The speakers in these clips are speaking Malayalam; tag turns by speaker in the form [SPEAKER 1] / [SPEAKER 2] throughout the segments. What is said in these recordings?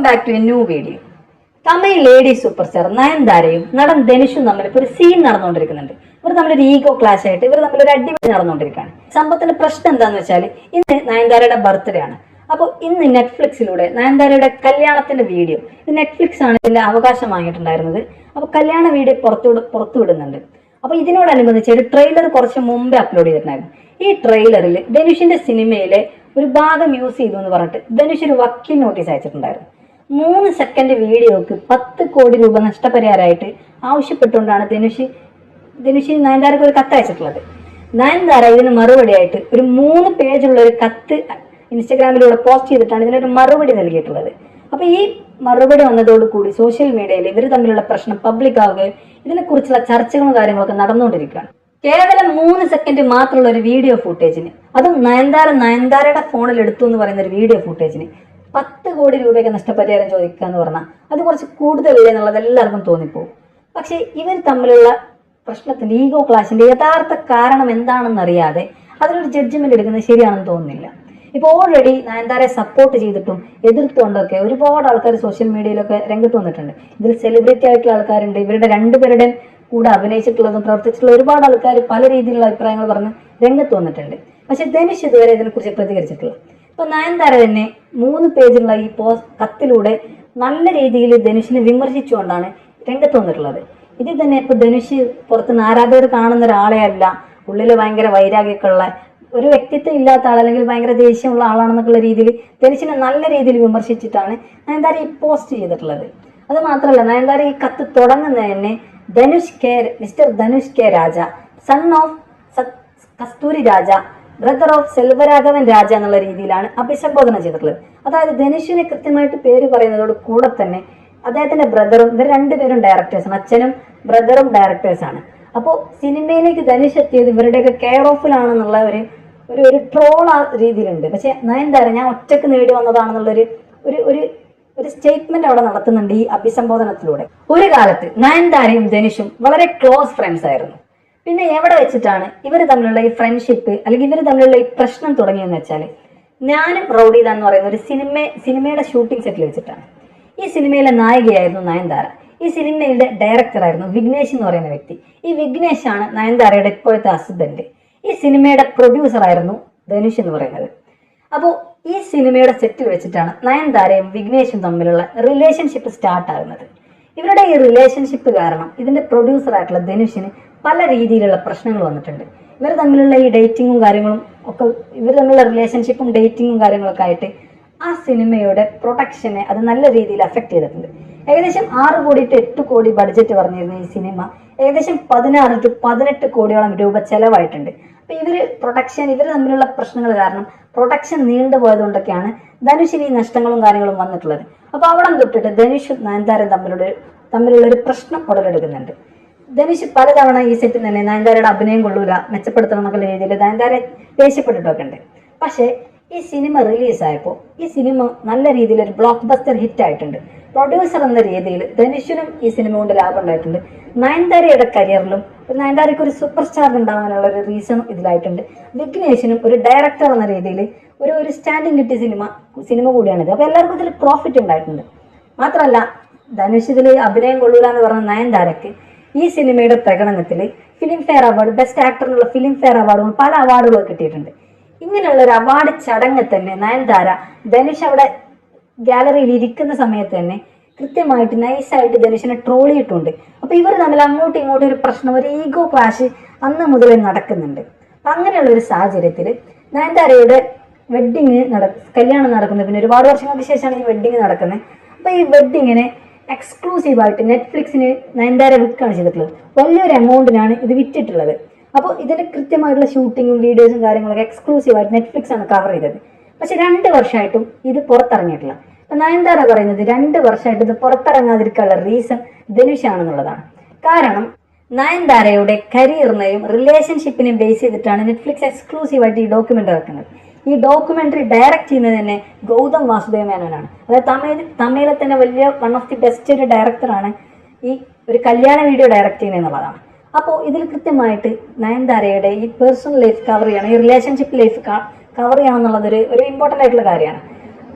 [SPEAKER 1] Welcome back to a new video Tamil lady superstar നയൻതാരയും നടൻ ധനുഷും തമ്മിൽ ഇപ്പോൾ ഒരു സീൻ നടന്നുകൊണ്ടിരിക്കുന്നുണ്ട്. ഇവർ തമ്മിലൊരു ഈഗോ ക്ലാഷ് ആയിട്ട് ഇവർ തമ്മിൽ ഒരു അടിപൊളി നടന്നുകൊണ്ടിരിക്കുകയാണ്. സംഭവത്തിന്റെ പ്രശ്നം എന്താണെന്ന് വെച്ചാൽ ഇന്ന് നയൻതാരയുടെ ബർത്ത്ഡേ ആണ്. അപ്പോൾ ഇന്ന് നെറ്റ്ഫ്ലിക്സിലൂടെ നയൻതാരയുടെ കല്യാണത്തിന്റെ വീഡിയോ ഇത് നെറ്റ്ഫ്ലിക്സ് ആണ് ഇതിന്റെ അവകാശം വാങ്ങിയിട്ടുണ്ടായിരുന്നത്. അപ്പോൾ കല്യാണ വീഡിയോ പുറത്തു പുറത്തുവിടുന്നുണ്ട്. അപ്പൊ അപ്പോൾ ഇതിനോടനുബന്ധിച്ച് ഒരു ട്രെയിലർ കുറച്ച് മുമ്പേ അപ്ലോഡ് ചെയ്തിട്ടുണ്ടായിരുന്നു. ഈ ട്രെയിലറിൽ ധനുഷിന്റെ സിനിമയിലെ ഒരു ഭാഗം യൂസ് ചെയ്തു എന്ന് പറഞ്ഞിട്ട് ധനുഷ് ഒരു വക്കീൽ നോട്ടീസ് അയച്ചിട്ടുണ്ടായിരുന്നു. മൂന്ന് സെക്കൻഡ് വീഡിയോക്ക് പത്ത് കോടി രൂപ നഷ്ടപരിഹാരമായിട്ട് ആവശ്യപ്പെട്ടുകൊണ്ടാണ് ധനുഷ് ധനുഷ് നയൻതാരക്ക് ഒരു കത്ത് അയച്ചിട്ടുള്ളത്. നയൻതാര ഇതിന് മറുപടിയായിട്ട് ഒരു മൂന്ന് പേജുള്ള ഒരു കത്ത് ഇൻസ്റ്റഗ്രാമിലൂടെ പോസ്റ്റ് ചെയ്തിട്ടാണ് ഇതിനൊരു മറുപടി നൽകിയിട്ടുള്ളത്. അപ്പൊ ഈ മറുപടി വന്നതോടുകൂടി സോഷ്യൽ മീഡിയയിൽ ഇവർ തമ്മിലുള്ള പ്രശ്നം പബ്ലിക് ആവുകയും ഇതിനെക്കുറിച്ചുള്ള ചർച്ചകളും കാര്യങ്ങളൊക്കെ നടന്നുകൊണ്ടിരിക്കുകയാണ്. കേവലം മൂന്ന് സെക്കൻഡ് മാത്രമുള്ള ഒരു വീഡിയോ ഫുട്ടേജിന് അതും നയൻതാര നയൻതാരയുടെ ഫോണിൽ എടുത്തു എന്ന് പറയുന്ന ഒരു വീഡിയോ ഫുട്ടേജിന് പത്ത് കോടി രൂപയൊക്കെ നഷ്ടപരിഹാരം ചോദിക്കുക എന്ന് പറഞ്ഞാൽ അത് കുറച്ച് കൂടുതലല്ലേ എന്നുള്ളത് എല്ലാവർക്കും തോന്നിപ്പോകും പക്ഷേ ഇവർ തമ്മിലുള്ള പ്രശ്നത്തിന്റെ ഈഗോ ക്ലാഷിന്റെ യഥാർത്ഥ കാരണം എന്താണെന്നറിയാതെ അതിലൊരു ജഡ്ജ്മെന്റ് എടുക്കുന്നത് ശരിയാണെന്ന് തോന്നുന്നില്ല. ഇപ്പോൾ ഓൾറെഡി നയൻതാരെ സപ്പോർട്ട് ചെയ്തിട്ടും എതിർത്തുകൊണ്ടൊക്കെ ഒരുപാട് ആൾക്കാർ സോഷ്യൽ മീഡിയയിലൊക്കെ രംഗത്ത് വന്നിട്ടുണ്ട്. ഇതിൽ സെലിബ്രിറ്റി ആയിട്ടുള്ള ആൾക്കാരുണ്ട്. ഇവരുടെ രണ്ടുപേരുടെയും കൂടെ അഭിനയിച്ചിട്ടുള്ളതും പ്രവർത്തിച്ചിട്ടുള്ള ഒരുപാട് ആൾക്കാർ പല രീതിയിലുള്ള അഭിപ്രായങ്ങൾ പറഞ്ഞ് രംഗത്ത് വന്നിട്ടുണ്ട്. പക്ഷെ ധനുഷ് ഇതുവരെ ഇതിനെക്കുറിച്ച് പ്രതികരിച്ചിട്ടില്ല. ഇപ്പൊ നയൻതാര തന്നെ മൂന്ന് പേജുള്ള ഈ പോസ്റ്റ് കത്തിലൂടെ നല്ല രീതിയിൽ ധനുഷിനെ വിമർശിച്ചുകൊണ്ടാണ് രംഗത്ത് വന്നിട്ടുള്ളത്. ഇതിൽ തന്നെ ഇപ്പൊ ധനുഷ് പുറത്തുനിന്ന് ആരാധകർ കാണുന്ന ഒരാളെ അല്ല ഉള്ളിൽ ഭയങ്കര വൈരാഗ്യമൊക്കെ ഉള്ള ഒരു വ്യക്തിത്വം ഇല്ലാത്ത ആൾ അല്ലെങ്കിൽ ഭയങ്കര ദേഷ്യമുള്ള ആളാണെന്നൊക്കെയുള്ള രീതിയിൽ ധനുഷിനെ നല്ല രീതിയിൽ വിമർശിച്ചിട്ടാണ് നയൻതാര ഈ പോസ്റ്റ് ചെയ്തിട്ടുള്ളത്. അത് മാത്രമല്ല നയൻതാര ഈ കത്ത് തുടങ്ങുന്നത് തന്നെ Dhanush K mister Dhanush K Raja son of Kasthuri Raja brother of Selvaraghavan Raja എന്നുള്ള രീതിയിലാണ് അഭിസംബോധന ചെയ്തിട്ടുള്ളത്. അതായത് ധനുഷിനെ കൃത്യമായിട്ട് പേര് പറയുന്നതോട് കൂടെ തന്നെ അദ്ദേഹത്തിന്റെ ബ്രദറും ഇവർ രണ്ടുപേരും ഡയറക്ടേഴ്സാണ് അച്ഛനും ബ്രദറും ഡയറക്ടേഴ്സ് ആണ്. അപ്പോൾ സിനിമയിലേക്ക് ധനുഷ് എത്തിയത് ഇവരുടെയൊക്കെ കെയർ ഓഫിലാണെന്നുള്ള ഒരു ഒരു ഒരു ട്രോൾ ആ രീതിയിലുണ്ട്. പക്ഷെ നയൻതാര ഞാൻ ഒറ്റയ്ക്ക് നേടി വന്നതാണെന്നുള്ളൊരു ഒരു ഒരു ഒരു സ്റ്റേറ്റ്മെന്റ് അവിടെ നടത്തുന്നുണ്ട് ഈ അഭിസംബോധനത്തിലൂടെ. ഒരു കാലത്ത് നയൻതാരയും ധനുഷും വളരെ ക്ലോസ് ഫ്രണ്ട്സ് ആയിരുന്നു. പിന്നെ എവിടെ വെച്ചിട്ടാണ് ഇവർ തമ്മിലുള്ള ഈ ഫ്രണ്ട്ഷിപ്പ് അല്ലെങ്കിൽ ഇവർ തമ്മിലുള്ള ഈ പ്രശ്നം തുടങ്ങിയെന്ന് വെച്ചാൽ ഞാനും റൗഡീത എന്ന് പറയുന്ന ഒരു സിനിമ സിനിമയുടെ ഷൂട്ടിംഗ് സെറ്റിൽ വെച്ചിട്ടാണ്. ഈ സിനിമയിലെ നായികയായിരുന്നു നയൻതാര. ഈ സിനിമയുടെ ഡയറക്ടറായിരുന്നു വിഘ്നേഷ് എന്ന് പറയുന്ന വ്യക്തി. ഈ വിഘ്നേഷ് ആണ് നയൻതാരയുടെ ഇപ്പോഴത്തെ ഹസ്ബൻഡ് ഈ സിനിമയുടെ പ്രൊഡ്യൂസർ ആയിരുന്നു ധനുഷ് എന്ന് പറയുന്നത്. അപ്പോൾ ഈ സിനിമയുടെ സെറ്റിൽ വെച്ചിട്ടാണ് നയൻതാരയും വിഘ്നേഷും തമ്മിലുള്ള റിലേഷൻഷിപ്പ് സ്റ്റാർട്ട് ആകുന്നത്. ഇവരുടെ ഈ റിലേഷൻഷിപ്പ് കാരണം ഇതിന്റെ പ്രൊഡ്യൂസർ ആയിട്ടുള്ള ധനുഷിന് പല രീതിയിലുള്ള പ്രശ്നങ്ങൾ വന്നിട്ടുണ്ട്. ഇവർ തമ്മിലുള്ള ഈ ഡേറ്റിങ്ങും കാര്യങ്ങളും ഒക്കെ ഇവർ തമ്മിലുള്ള റിലേഷൻഷിപ്പും ഡേറ്റിങ്ങും കാര്യങ്ങളൊക്കെ ആയിട്ട് ആ സിനിമയുടെ പ്രൊഡക്ഷനെ അത് നല്ല രീതിയിൽ അഫക്റ്റ് ചെയ്തിട്ടുണ്ട്. ഏകദേശം ആറ് കോടി ടു എട്ട് കോടി ബഡ്ജറ്റ് പറഞ്ഞിരുന്ന ഈ സിനിമ ഏകദേശം പതിനാറ് ടു പതിനെട്ട് കോടിയോളം രൂപ ചെലവായിട്ടുണ്ട്. അപ്പൊ ഇവർ പ്രൊഡക്ഷൻ ഇവർ തമ്മിലുള്ള പ്രശ്നങ്ങൾ കാരണം പ്രൊഡക്ഷൻ നീണ്ടുപോയതുകൊണ്ടൊക്കെയാണ് ധനുഷിന് ഈ നഷ്ടങ്ങളും കാര്യങ്ങളും വന്നിട്ടുള്ളത്. അപ്പോൾ അവിടം തൊട്ടിട്ട് ധനുഷും നയൻതാരം തമ്മിലുള്ള തമ്മിലുള്ള ഒരു പ്രശ്നം ഉടലെടുക്കുന്നുണ്ട്. ധനുഷ് പലതവണ ഈ സെറ്റിൽ തന്നെ നയൻതാരയുടെ അഭിനയം കൊള്ളൂല മെച്ചപ്പെടുത്തണം എന്നുള്ള രീതിയിൽ നയൻതാര ദേഷ്യപ്പെട്ടിട്ടൊക്കെ ഉണ്ട് പക്ഷേ ഈ സിനിമ റിലീസായപ്പോൾ ഈ സിനിമ നല്ല രീതിയിൽ ഒരു ബ്ലോക്ക് ബസ്റ്റർ ഹിറ്റ് ആയിട്ടുണ്ട്. പ്രൊഡ്യൂസർ എന്ന രീതിയിൽ ധനുഷിനും ഈ സിനിമ കൊണ്ട് ലാഭം ഉണ്ടായിട്ടുണ്ട്. നയൻതാരയുടെ കരിയറിലും ഒരു നയൻതാരയ്ക്ക് ഒരു സൂപ്പർ സ്റ്റാർ ഉണ്ടാവാനുള്ള ഒരു റീസൺ ഇതിലായിട്ടുണ്ട്. വിഘ്നേഷിനും ഒരു ഡയറക്ടർ എന്ന രീതിയിൽ ഒരു ഒരു സ്റ്റാൻഡിങ് കിട്ടിയ സിനിമ സിനിമ കൂടിയാണിത്. അപ്പോൾ എല്ലാവർക്കും ഇതിൽ പ്രോഫിറ്റ് ഉണ്ടായിട്ടുണ്ട്. മാത്രമല്ല ധനുഷ് ഇതിൽ അഭിനയം കൊള്ളൂല എന്ന് പറഞ്ഞ നയൻതാരയ്ക്ക് ഈ സിനിമയുടെ പ്രകടനത്തിൽ Filmfare award best actor എന്നുള്ള ഫിലിം ഫെയർ അവാർഡും പല അവാർഡുകളും കിട്ടിയിട്ടുണ്ട്. ഇങ്ങനെയുള്ള ഒരു അവാർഡ് ചടങ്ങ് തന്നെ നയൻതാര ധനുഷ് അവിടെ ഗാലറിയിൽ ഇരിക്കുന്ന സമയത്ത് തന്നെ കൃത്യമായിട്ട് നൈസായിട്ട് ധനുഷിനെ ട്രോൾ ചെയ്തിട്ടുണ്ട് അപ്പൊ ഇവർ തമ്മിൽ അങ്ങോട്ടും ഇങ്ങോട്ടും ഒരു പ്രശ്നം ഒരു ഈഗോ ക്ലാഷ് അന്ന് മുതൽ നടക്കുന്നുണ്ട്. അപ്പൊ അങ്ങനെയുള്ള ഒരു സാഹചര്യത്തിൽ നയൻതാരയുടെ വെഡിങ് നട കല്യാണം നടക്കുന്നത് പിന്നെ ഒരുപാട് വർഷങ്ങൾക്ക് ശേഷമാണ് ഈ വെഡിങ് നടക്കുന്നത്. അപ്പൊ ഈ വെഡിങ്ങിനെ എക്സ്ക്ലൂസീവായിട്ട് നെറ്റ്ഫ്ലിക്സിന് നയൻതാര വിൽക്കുകയാണ് ചെയ്തിട്ടുള്ളത്. വലിയൊരു എമൗണ്ടിനാണ് ഇത് വിറ്റിട്ടുള്ളത്. അപ്പോൾ ഇതിന്റെ കൃത്യമായിട്ടുള്ള ഷൂട്ടിങ്ങും വീഡിയോസും കാര്യങ്ങളൊക്കെ എക്സ്ക്ലൂസീവായിട്ട് നെറ്റ്ഫ്ലിക്സ് ആണ് കവർ ചെയ്തത്. പക്ഷെ രണ്ട് വർഷമായിട്ടും ഇത് പുറത്തിറങ്ങിയിട്ടില്ല. അപ്പം നയൻതാര പറയുന്നത് രണ്ട് വർഷമായിട്ട് ഇത് പുറത്തിറങ്ങാതിരിക്കാനുള്ള റീസൺ ധനുഷാണെന്നുള്ളതാണ് കാരണം നയൻതാരയുടെ കരിയറിനെയും റിലേഷൻഷിപ്പിനെയും ബേസ് ചെയ്തിട്ടാണ് നെറ്റ്ഫ്ലിക്സ് എക്സ്ക്ലൂസീവായിട്ട് ഈ ഡോക്യുമെന്റ് ഇറക്കുന്നത്. ഈ ഡോക്യുമെന്ററി ഡയറക്റ്റ് ചെയ്യുന്നത് തന്നെ ഗൗതം വാസുദേവ മേനോനാണ്. അതായത് തമിഴ് തമിഴിലെ തന്നെ വലിയ വൺ ഓഫ് ദി ബെസ്റ്റ് ഒരു ഡയറക്ടറാണ് ഈ ഒരു കല്യാണ വീഡിയോ ഡയറക്റ്റ് ചെയ്യുന്നത് എന്നുള്ളതാണ്. അപ്പോൾ ഇതിൽ കൃത്യമായിട്ട് നയൻതാരയുടെ ഈ പേഴ്സണൽ ലൈഫ് കവർ ചെയ്യണം ഈ റിലേഷൻഷിപ്പ് ലൈഫ് കവർ ചെയ്യണം എന്നുള്ളത് ഒരു ഇമ്പോർട്ടന്റ് ആയിട്ടുള്ള കാര്യമാണ്.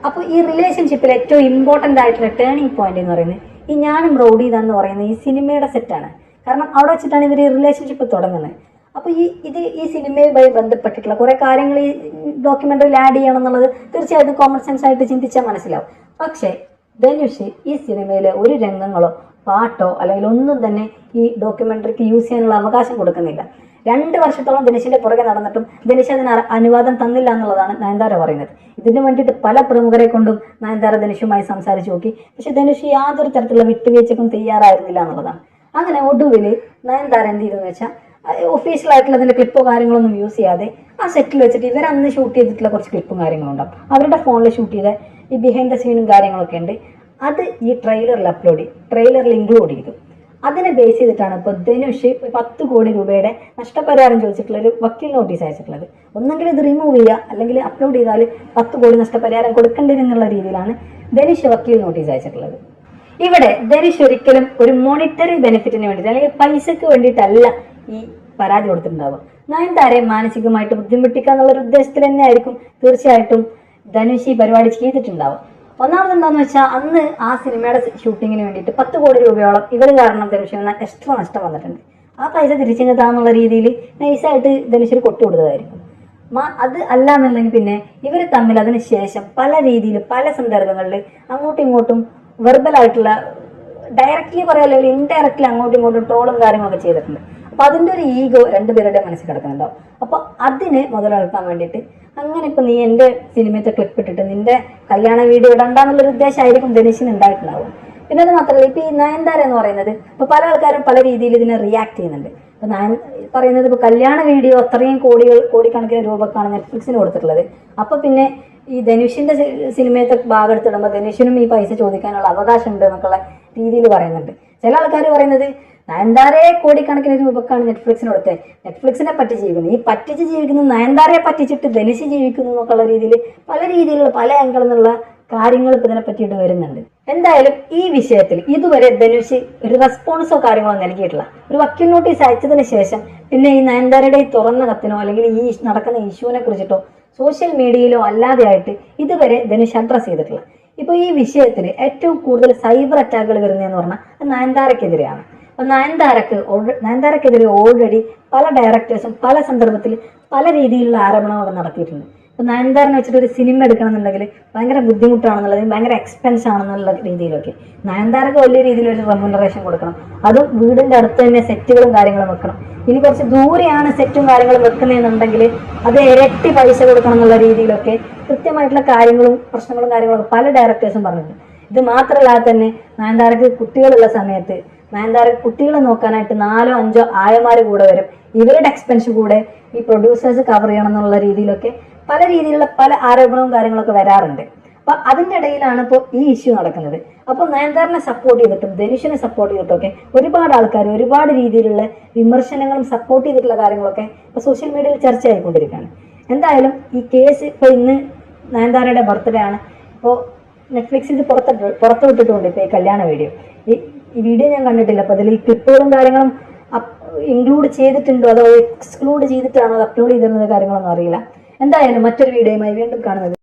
[SPEAKER 1] അപ്പോൾ ഈ റിലേഷൻഷിപ്പിൽ ഏറ്റവും ഇമ്പോർട്ടന്റ് ആയിട്ടുള്ള ടേണിംഗ് പോയിന്റ് എന്ന് പറയുന്നത് ഈ ഞാനും റൗഡി എന്ന് പറയുന്ന ഈ സിനിമയുടെ സെറ്റാണ് കാരണം അവിടെ വെച്ചിട്ടാണ് ഇവർ ഈ റിലേഷൻഷിപ്പ് തുടങ്ങുന്നത്. അപ്പോൾ ഈ ഇത് ഈ സിനിമയുമായി ബന്ധപ്പെട്ടിട്ടുള്ള കുറേ കാര്യങ്ങൾ ഈ ഡോക്യുമെന്ററിയിൽ ആഡ് ചെയ്യണം എന്നുള്ളത് തീർച്ചയായിട്ടും കോമൺ സെൻസ് ആയിട്ട് ചിന്തിച്ചാൽ മനസ്സിലാവും. പക്ഷേ ധനുഷ് ഈ സിനിമയിലെ ഒരു രംഗങ്ങളോ പാട്ടോ അല്ലെങ്കിൽ ഒന്നും തന്നെ ഈ ഡോക്യുമെന്ററിക്ക് യൂസ് ചെയ്യാനുള്ള അവകാശം കൊടുക്കുന്നില്ല. രണ്ട് വർഷത്തോളം ധനുഷിന്റെ പുറകെ നടന്നിട്ടും ധനുഷ് അതിന് അനുവാദം തന്നില്ല എന്നുള്ളതാണ് നയൻതാര പറയുന്നത്. ഇതിനു വേണ്ടിയിട്ട് പല പ്രമുഖരെ കൊണ്ടും നയൻതാര ധനുഷുമായി സംസാരിച്ചു നോക്കി. പക്ഷെ ധനുഷ് യാതൊരു തരത്തിലുള്ള വിട്ടുവീഴ്ചക്കും തയ്യാറായിരുന്നില്ല എന്നുള്ളതാണ്. അങ്ങനെ ഒടുവിൽ നയൻതാര എന്ത് ചെയ്തെന്ന് വെച്ചാൽ ഒഫീഷ്യൽ ആയിട്ടുള്ള അതിന്റെ ക്ലിപ്പോ കാര്യങ്ങളൊന്നും യൂസ് ചെയ്യാതെ ആ സെറ്റിൽ വെച്ചിട്ട് ഇവർ അന്ന് ഷൂട്ട് ചെയ്തിട്ടുള്ള കുറച്ച് ക്ലിപ്പും കാര്യങ്ങളും ഉണ്ടാവും അവരുടെ ഫോണിൽ ഷൂട്ട് ചെയ്ത ഈ ബിഹൈൻഡ് ദ സീനും കാര്യങ്ങളൊക്കെ ഉണ്ട്. അത് ഈ ട്രെയിലറിൽ അപ്ലോഡ് ചെയ്യും ട്രെയിലറിൽ ഇൻക്ലൂഡ് ചെയ്തു. അതിനെ ബേസ് ചെയ്തിട്ടാണ് ഇപ്പോൾ ധനുഷ് പത്ത് കോടി രൂപയുടെ നഷ്ടപരിഹാരം ചോദിച്ചിട്ടുള്ള ഒരു വക്കീൽ നോട്ടീസ് അയച്ചിട്ടുള്ളത്. ഒന്നെങ്കിൽ ഇത് റിമൂവ് ചെയ്യുക അല്ലെങ്കിൽ അപ്ലോഡ് ചെയ്താൽ പത്ത് കോടി നഷ്ടപരിഹാരം കൊടുക്കേണ്ടത് എന്നുള്ള രീതിയിലാണ് ധനുഷ് വക്കീൽ നോട്ടീസ് അയച്ചിട്ടുള്ളത്. ഇവിടെ ധനുഷ് ഒരിക്കലും ഒരു മോണിറ്ററി ബെനിഫിറ്റിന് വേണ്ടിയിട്ട് അല്ലെങ്കിൽ പൈസയ്ക്ക് വേണ്ടിയിട്ടല്ല ഈ പരാതി കൊടുത്തിട്ടുണ്ടാവുക. നയൻതാരെ മാനസികമായിട്ട് ബുദ്ധിമുട്ടിക്കുക എന്നുള്ള ഒരു ഉദ്ദേശത്തിൽ തന്നെ ആയിരിക്കും തീർച്ചയായിട്ടും ധനുഷ് ഈ പരിപാടി ചെയ്തിട്ടുണ്ടാവുക. ഒന്നാമത് എന്താന്ന് വെച്ചാൽ അന്ന് ആ സിനിമയുടെ ഷൂട്ടിങ്ങിന് വേണ്ടിയിട്ട് പത്ത് കോടി രൂപയോളം ഇവർ കാരണം ധനുഷ് എന്ന എക്സ്ട്രാ നഷ്ടം വന്നിട്ടുണ്ട്. ആ പൈസ തിരിച്ചെത്താന്നുള്ള രീതിയിൽ നൈസായിട്ട് ധനുഷിന് കൊട്ടുകൊടുത്തതായിരിക്കും മാ അത് അല്ല എന്നുണ്ടെങ്കിൽ പിന്നെ ഇവർ തമ്മിൽ അതിന് ശേഷം പല രീതിയിൽ പല സന്ദർഭങ്ങളിൽ അങ്ങോട്ടും ഇങ്ങോട്ടും വെർബലായിട്ടുള്ള ഡയറക്റ്റ്ലി പറയാലോ അല്ലെങ്കിൽ ഇൻഡയറക്റ്റ്ലി അങ്ങോട്ടും ഇങ്ങോട്ടും ട്രോളും കാര്യങ്ങളൊക്കെ ചെയ്തിട്ടുണ്ട്. അപ്പൊ അതിന്റെ ഒരു ഈഗോ രണ്ടുപേരുടെ മനസ്സിൽ കിടക്കുന്നുണ്ടാവും അപ്പൊ അതിനെ മുതലെടുക്കാൻ വേണ്ടിയിട്ട് അങ്ങനെ ഇപ്പൊ നീ എന്റെ സിനിമത്തെ ക്ലിപ്പ് ഇട്ടിട്ട് നിന്റെ കല്യാണ വീഡിയോ ഇടണ്ടെന്നുള്ളൊരു ഉദ്ദേശമായിരിക്കും ധനുഷിന് ഉണ്ടായിട്ടുണ്ടാവും പിന്നെ അത് മാത്രമല്ല ഇപ്പൊ ഈ നയൻതാര എന്ന് പറയുന്നത് ഇപ്പൊ പല ആൾക്കാരും പല രീതിയിൽ ഇതിനെ റിയാക്ട് ചെയ്യുന്നുണ്ട്. ഇപ്പൊ നയൻ പറയുന്നത് ഇപ്പൊ കല്യാണ വീഡിയോ അത്രയും കോടികൾ കോടിക്കണക്കിന് രൂപക്കാണ് നെറ്റ്ഫ്ലിക്സിന് കൊടുത്തിട്ടുള്ളത്. അപ്പൊ പിന്നെ ഈ ധനുഷിന്റെ സിനിമയത്തെ ഭാഗം എടുത്തിടുമ്പോൾ ധനുഷിനും ഈ പൈസ ചോദിക്കാനുള്ള അവകാശം ഉണ്ട് എന്നൊക്കെയുള്ള രീതിയിൽ പറയുന്നുണ്ട്. ചില ആൾക്കാർ പറയുന്നത് നയൻതാരയെ കോടിക്കണക്കിന് രൂപക്കാണ് നെറ്റ്ഫ്ലിക്സിന് കൊടുത്തത് നെറ്റ്ഫ്ലിക്സിനെ പറ്റി ജീവിക്കുന്നത് ഈ പറ്റിച്ച് ജീവിക്കുന്ന നയൻതാരയെ പറ്റിച്ചിട്ട് ധനുഷ് ജീവിക്കുന്നു എന്നൊക്കെയുള്ള രീതിയിൽ പല രീതിയിലുള്ള പല ആംഗിളിൽ കാര്യങ്ങൾ ഇപ്പൊ ഇതിനെ പറ്റിയിട്ട് വരുന്നുണ്ട്. എന്തായാലും ഈ വിഷയത്തിൽ ഇതുവരെ ധനുഷ് ഒരു റെസ്പോൺസോ കാര്യങ്ങളോ നൽകിയിട്ടില്ല. ഒരു വക്കീൽ നോട്ടീസ് അയച്ചതിന് ശേഷം പിന്നെ ഈ നയൻതാരയുടെ ഈ തുറന്ന കത്തിനോ അല്ലെങ്കിൽ ഈ നടക്കുന്ന ഇഷ്യൂവിനെ കുറിച്ചിട്ടോ സോഷ്യൽ മീഡിയയിലോ അല്ലാതെ ആയിട്ട് ഇതുവരെ ധനുഷ് അഡ്രസ് ചെയ്തിട്ടില്ല. ഇപ്പൊ ഈ വിഷയത്തിൽ ഏറ്റവും കൂടുതൽ സൈബർ അറ്റാക്കുകൾ വരുന്നതെന്ന് പറഞ്ഞാൽ നയൻതാരക്കെതിരെയാണ് അപ്പൊ നയൻതാരക്ക് നയൻതാരക്കെതിരെ ഓൾറെഡി പല ഡയറക്ടേഴ്സും പല സന്ദർഭത്തിൽ പല രീതിയിലുള്ള ആരോപണം അവിടെ നടത്തിയിട്ടുണ്ട്. ഇപ്പൊ നയൻതാരനെ വെച്ചിട്ട് ഒരു സിനിമ എടുക്കണമെന്നുണ്ടെങ്കിൽ ഭയങ്കര ബുദ്ധിമുട്ടാണെന്നുള്ളത് ഭയങ്കര എക്സ്പെൻസ് ആണെന്നുള്ള രീതിയിലൊക്കെ. നയൻതാരക്ക് വലിയ രീതിയിൽ ഒരു റെമ്യൂണറേഷൻ കൊടുക്കണം. അതും വീടിന്റെ അടുത്ത് തന്നെ സെറ്റുകളും കാര്യങ്ങളും വെക്കണം. ഇനി കുറച്ച് ദൂരെയാണ് സെറ്റും കാര്യങ്ങളും വെക്കുന്നതെന്നുണ്ടെങ്കിൽ അത് ഇരട്ടി പൈസ കൊടുക്കണം എന്നുള്ള രീതിയിലൊക്കെ കൃത്യമായിട്ടുള്ള കാര്യങ്ങളും പ്രശ്നങ്ങളും കാര്യങ്ങളൊക്കെ പല ഡയറക്ടേഴ്സും പറഞ്ഞിട്ടുണ്ട്. ഇത് മാത്രമല്ലാതെ തന്നെ നയൻതാരക്ക് കുട്ടികളുള്ള സമയത്ത് നയൻതാര കുട്ടികളെ നോക്കാനായിട്ട് നാലോ അഞ്ചോ ആയമാര് കൂടെ വരും. ഇവരുടെ എക്സ്പെൻസ് കൂടെ ഈ പ്രൊഡ്യൂസേഴ്സ് കവർ ചെയ്യണം എന്നുള്ള രീതിയിലൊക്കെ പല രീതിയിലുള്ള പല ആരോപണവും കാര്യങ്ങളൊക്കെ വരാറുണ്ട്. അപ്പൊ അതിന്റെ ഇടയിലാണ് ഇപ്പോൾ ഈ ഇഷ്യൂ നടക്കുന്നത്. അപ്പൊ നയൻതാറിനെ സപ്പോർട്ട് ചെയ്തിട്ടും ധനുഷിനെ സപ്പോർട്ട് ചെയ്തിട്ടൊക്കെ ഒരുപാട് ആൾക്കാർ ഒരുപാട് രീതിയിലുള്ള വിമർശനങ്ങളും സപ്പോർട്ട് ചെയ്തിട്ടുള്ള കാര്യങ്ങളൊക്കെ ഇപ്പൊ സോഷ്യൽ മീഡിയയിൽ ചർച്ചയായിക്കൊണ്ടിരിക്കുകയാണ് എന്തായാലും ഈ കേസ് ഇപ്പൊ ഇന്ന് നയൻതാരയുടെ ബർത്ത്ഡേ ആണ്. ഇപ്പോൾ നെറ്റ്ഫ്ലിക്സ് ഇത് പുറത്തിട്ട് പുറത്തു വിട്ടിട്ടുണ്ട് ഇപ്പൊ ഈ കല്യാണ വീഡിയോ ഈ ഈ വീഡിയോ ഞാൻ കണ്ടിട്ടില്ല. അപ്പൊ അതിൽ ഈ ക്ലിപ്പുകളും കാര്യങ്ങളും ഇൻക്ലൂഡ് ചെയ്തിട്ടുണ്ടോ? അതോ എക്സ്ക്ലൂഡ് ചെയ്തിട്ടാണോ? അത് അപ്ലോഡ് ചെയ്തിരുന്നത് കാര്യങ്ങളൊന്നും അറിയില്ല. എന്തായാലും മറ്റൊരു വീഡിയോയുമായി വീണ്ടും കാണുന്നത്